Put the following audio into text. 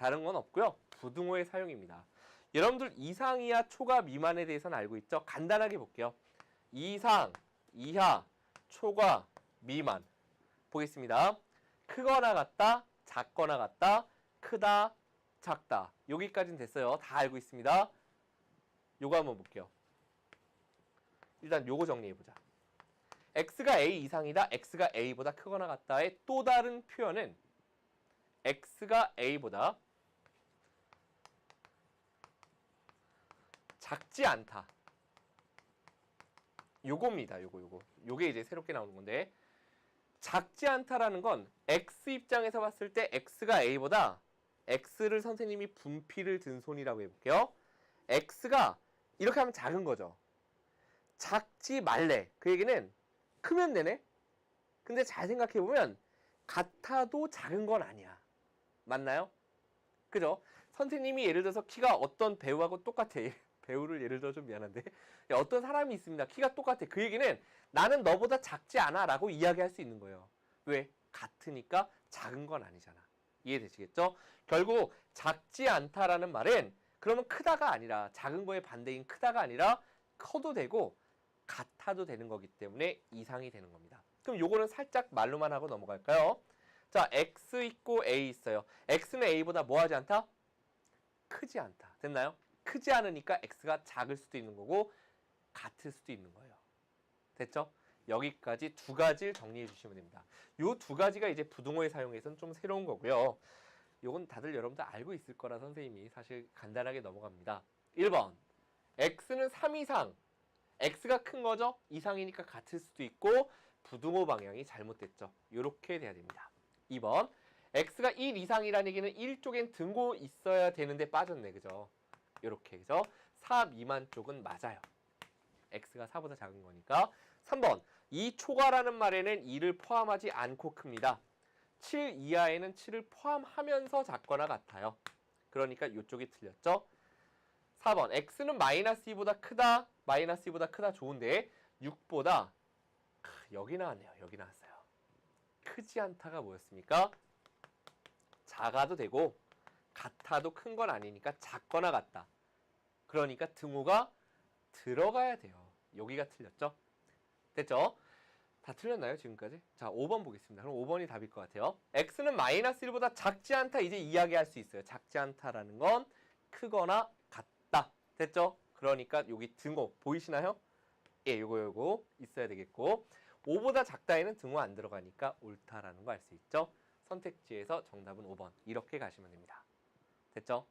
다른 건 없고요. 부등호의 사용입니다. 여러분들 이상이야 초과 미만에 대해서는 알고 있죠? 간단하게 볼게요. 이상, 이하, 초과, 미만. 보겠습니다. 크거나 같다, 작거나 같다, 크다, 작다. 여기까지는 됐어요. 다 알고 있습니다. 요거 한번 볼게요. 일단 요거 정리해보자. x가 a 이상이다, x가 a보다 크거나 같다의 또 다른 표현은 x가 a보다 작지 않다. 요겁니다. 요거 요거. 요게 이제 새롭게 나오는 건데 작지 않다라는 건 x 입장에서 봤을 때 x가 a보다 x를 선생님이 분필을 든 손이라고 해볼게요. x가 이렇게 하면 작은 거죠. 작지 말래. 그 얘기는 크면 되네. 근데 잘 생각해 보면 같아도 작은 건 아니야. 맞나요? 그죠? 선생님이 예를 들어서 키가 어떤 배우하고 똑같아. 배우를 예를 들어 좀 미안한데 야, 어떤 사람이 있습니다. 키가 똑같아. 그 얘기는 나는 너보다 작지 않아 라고 이야기할 수 있는 거예요. 왜? 같으니까 작은 건 아니잖아. 이해되시겠죠? 결국 작지 않다라는 말은 그러면 크다가 아니라 작은 거의 반대인 크다가 아니라 커도 되고 같아도 되는 거기 때문에 이상이 되는 겁니다. 그럼 요거는 살짝 말로만 하고 넘어갈까요? 자, x 있고 a 있어요. x는 a보다 뭐 하지 않다? 크지 않다. 됐나요? 크지 않으니까 x가 작을 수도 있는 거고 같을 수도 있는 거예요. 됐죠? 여기까지 두 가지를 정리해 주시면 됩니다. 요 두 가지가 이제 부등호의 사용에서는 좀 새로운 거고요. 요건 다들 여러분들 알고 있을 거라 선생님이 사실 간단하게 넘어갑니다. 1번 x는 3 이상 x가 큰 거죠? 이상이니까 같을 수도 있고 부등호 방향이 잘못됐죠. 이렇게 돼야 됩니다. 2번 x가 1 이상이라는 얘기는 1쪽엔 등호 있어야 되는데 빠졌네. 그죠? 이렇게 그죠? 4 미만 쪽은 맞아요. x가 4보다 작은 거니까 3번 이 초과라는 말에는 2를 포함하지 않고 큽니다. 7 이하에는 7을 포함하면서 작거나 같아요. 그러니까 이쪽이 틀렸죠. 4번 x는 마이너스 2보다 크다 마이너스 2보다 크다 좋은데 6보다 여기 나왔네요. 여기 나왔어요. 크지 않다가 뭐였습니까? 작아도 되고 같아도 큰 건 아니니까 작거나 같다. 그러니까 등호가 들어가야 돼요. 여기가 틀렸죠? 됐죠? 다 틀렸나요, 지금까지? 자, 5번 보겠습니다. 그럼 5번이 답일 것 같아요. x는 마이너스 1보다 작지 않다. 이제 이야기할 수 있어요. 작지 않다라는 건 크거나 같다. 됐죠? 그러니까 여기 등호 보이시나요? 예, 요거 요거 있어야 되겠고 5보다 작다에는 등호 안 들어가니까 옳다라는 거 알 수 있죠? 선택지에서 정답은 5번 이렇게 가시면 됩니다. 됐죠?